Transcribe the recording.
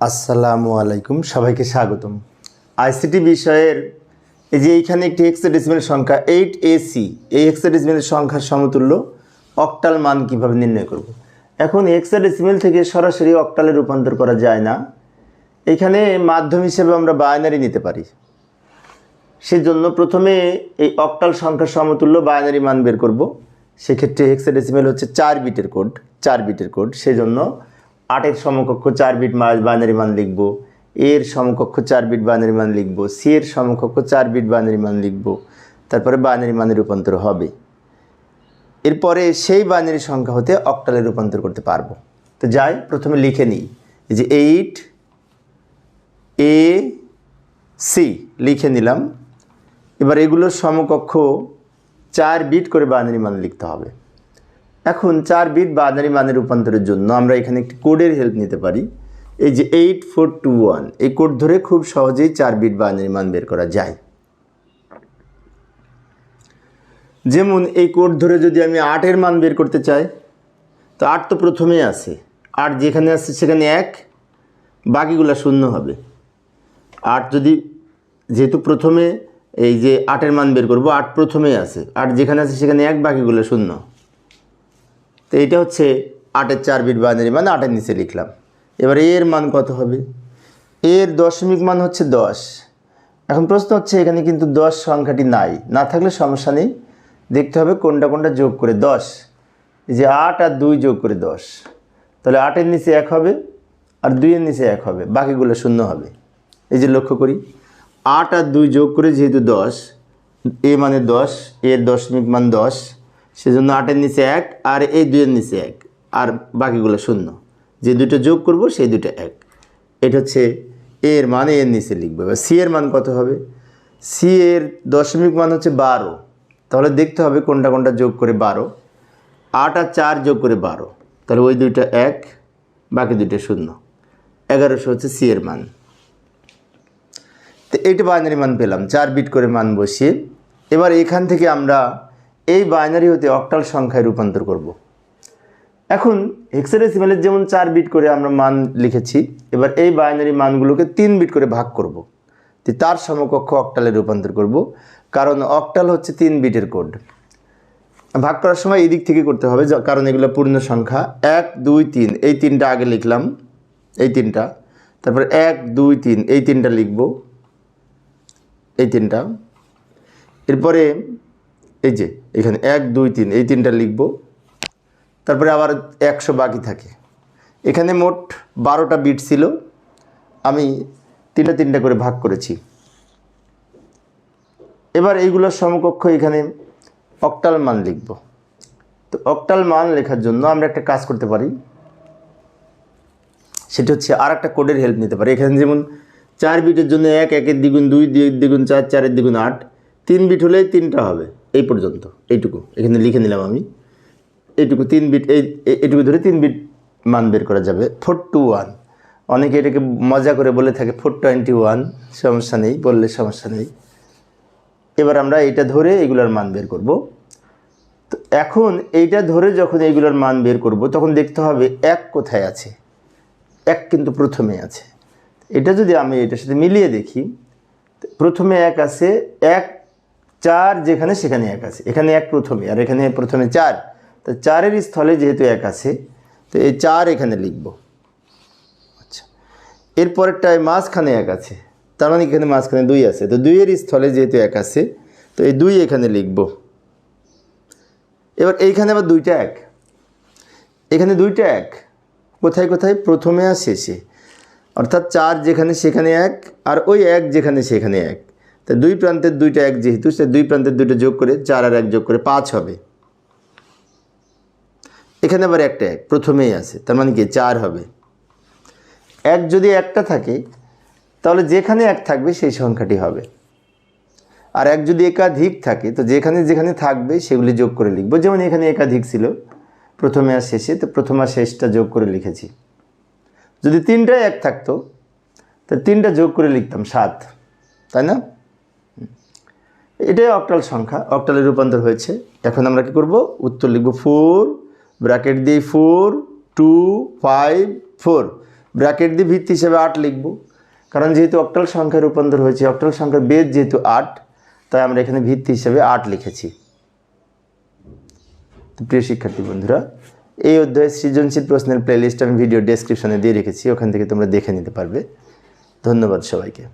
আসসালামু আলাইকুম, সবাইকে স্বাগতম। আইসিটি বিষয়ের এই যে এইখানে একটি হেক্সাডেসিমেল সংখ্যা এইট এসি এই হেক্সাডেসিমেল সংখ্যার সমতুল্য অক্টাল মান কীভাবে নির্ণয় করব। এখন হেক্সাডেসিমেল থেকে সরাসরি অক্টালে রূপান্তর করা যায় না। এখানে মাধ্যম হিসেবে আমরা বায়নারি নিতে পারি। সেজন্য প্রথমে এই অক্টাল সংখ্যার সমতুল্য বায়নারি মান বের করব। সেক্ষেত্রে হেক্সাডেসিমেল হচ্ছে চার বিটের কোড চার বিটের কোড সেজন্য আটের সমকক্ষ চার বিট বাইনারি মান লিখব, এর সমকক্ষ চার বিট বাইনারি মান লিখব সি এর সমকক্ষ চার বিট বাইনারি মান লিখব, তারপরে বাইনারি মানে রূপান্তর হবে। এরপরে সেই বাইনারি সংখ্যা হতে অক্টালে রূপান্তর করতে পারব। তো যাই, প্রথমে লিখে নিই যে এইট এ সি লিখে নিলাম। এবার এগুলোর সমকক্ষ চার বিট করে বাইনারি মান লিখতে হবে। এখন চার বিট বাইনারি মানের রূপান্তরের জন্য আমরা এখানে একটি কোডের হেল্প নিতে পারি। এই যে এইট ফোর টু ওয়ান এই কোড ধরে খুব সহজেই চার বিট বাইনারি মান বের করা যায়। যেমন এই কোড ধরে যদি আমি আটের মান বের করতে চাই, তো আট তো প্রথমেই আছে। আট যেখানে আছে সেখানে এক, বাকিগুলো শূন্য হবে। আট যদি যেহেতু প্রথমে এই যে আটের মান বের করব, আট প্রথমেই আছে। আট যেখানে আছে সেখানে এক, বাকিগুলো শূন্য। এটা হচ্ছে আটের চার বিট বাইনারি মানে আটের নিচে লিখলাম। এবার এর মান কত হবে? এর দশমিক মান হচ্ছে দশ। এখন প্রশ্ন হচ্ছে, এখানে কিন্তু দশ সংখ্যাটি নাই। না থাকলে সমস্যা নেই। দেখতে হবে কোনটা কোনটা যোগ করে দশ। যে আট আর দুই যোগ করে দশ। তাহলে আটের নিচে এক হবে আর দুইয়ের নিচে এক হবে। বাকিগুলো শূন্য হবে। এই যে লক্ষ্য করি। আট আর দুই যোগ করে যেহেতু দশ, এ মানে দশ, এর দশমিক মান দশ সেজন্য আটের নিচে এক আর এই দুইয়ের নিচে এক। আর বাকিগুলো শূন্য। যে দুটো যোগ করব, সেই দুটো এক। এটা হচ্ছে এ এর মান এর নিচে লিখবে। এবার সি এর মান কত হবে? সি এর দশমিক মান হচ্ছে বারো। তাহলে দেখতে হবে কোনটা কোনটা যোগ করে বারো। আট আর চার যোগ করে বারো। তাহলে ওই দুইটা এক, বাকি দুইটা শূন্য। এগারোশো হচ্ছে সি এর মান। তো এইটা বাইনারি মান পেলাম। চার বিট করে মান বসিয়ে। এবার এখান থেকে আমরা এই বাইনারি হতে অক্টাল সংখ্যায় রূপান্তর করব। এখন হেক্সাডেসিমালের যেমন চার বিট করে আমরা মান লিখেছি, এবার এই বাইনারি মানগুলোকে তিন বিট করে ভাগ করব। তো তার সমকক্ষ অক্টালে রূপান্তর করব, কারণ অক্টাল হচ্ছে তিন বিটের কোড ভাগ করার সময় এই দিক থেকে করতে হবে কারণ এগুলো পূর্ণ সংখ্যা এক, দুই, তিন, এই তিনটা আগে লিখলাম, এই তিনটা তারপর এক, দুই, তিন, এই তিনটা লিখব, এই তিনটা এরপরে এই যে, এখানে এক, দুই, তিন, এই তিনটা লিখব। তারপরে আবার একশো বাকি থাকে। এখানে মোট বারোটা বিট ছিল। আমি তিনটা তিনটা করে ভাগ করেছি। এবার এইগুলোর সমকক্ষ এখানে অক্টাল মান লিখব। তো অক্টাল মান লেখার জন্য আমরা একটা কাজ করতে পারি। সেটা হচ্ছে আর একটা কোডের হেল্প নিতে পারি। এখানে যেমন চার বিটের জন্য এক, একের দ্বিগুণ দুই দ্বিগুণ চার, চারের দ্বিগুণ আট, তিন বিট হলেই তিনটা হবে। এই পর্যন্ত, এইটুকু। এখানে লিখে নিলাম আমি। এইটুকু তিন বিট এই এই- এইটুকু ধরে তিন বিট মান বের করা যাবে। ফোর টু ওয়ান অনেকে এটাকে মজা করে বলে থাকে ফোর টোয়েন্টি ওয়ান সমস্যা নেই, বললে সমস্যা নেই। এবার আমরা এটা ধরে এগুলোর মান বের করব। তো এখন এইটা ধরে যখন এইগুলোর মান বের করব, তখন দেখতে হবে এক কোথায় আছে। এক কিন্তু প্রথমে আছে। এটা যদি আমি এটার সাথে মিলিয়ে দেখি প্রথমে এক আছে, এক চার যেখানে সেখানে এক আছে। এখানে এক প্রথমে, আর এখানে প্রথমে চার। তো চারের স্থলে যেহেতু এক আছে, তো এই চার এখানে লিখব। আচ্ছা। এরপরেরটায় মাঝখানে এক আছে। তার মানে এখানে মাঝখানে দুই আছে। তো দুইয়ের স্থলে যেহেতু এক আছে, তো এই দুই এখানে লিখব। এবার এইখানে আবার দুইটা এক। এখানে দুইটা এক। কোথায় কোথায়? প্রথমে আর শেষে। অর্থাৎ চার যেখানে সেখানে এক, আর ওই এক যেখানে সেখানে এক। তা দুই প্রান্তের দুইটা এক যেহেতু, সে দুই প্রান্তের দুইটা যোগ করে চার আর এক যোগ করে পাঁচ হবে। এখানে আবার একটা এক, প্রথমেই আছে, তার মানে কি চার হবে। এক যদি একটা থাকে, তাহলে যেখানে এক থাকবে সেই সংখ্যাটি হবে। আর এক যদি একাধিক থাকে, তো যেখানে যেখানে থাকবে সেগুলি যোগ করে লিখব। যেমন এখানে একাধিক ছিল, প্রথমে আর শেষে, তো প্রথম আর শেষটা যোগ করে লিখেছি। যদি তিনটায় এক থাকতো, তো তিনটা যোগ করে লিখতাম সাত, তাই না? এটাই অক্টাল সংখ্যা। অক্টালে রূপান্তর হয়েছে। এখন আমরা কি করব? উত্তর লিখব ফোর ব্র্যাকেট দিয়ে four two five four bracket দিয়ে ভিত্তি হিসেবে আট লিখব। কারণ যেহেতু অক্টাল সংখ্যায় রূপান্তর হয়েছে, অক্টাল সংখ্যার বেদ যেহেতু আট, তাই আমরা এখানে ভিত্তি হিসেবে আট লিখেছি। প্রিয় শিক্ষার্থী বন্ধুরা, এই অধ্যায়ে সৃজনশীল প্রশ্নের প্লেলিস্ট আমি ভিডিও ডেসক্রিপশনে দিয়ে রেখেছি। ওখান থেকে তোমরা দেখে নিতে পারবে। ধন্যবাদ সবাইকে।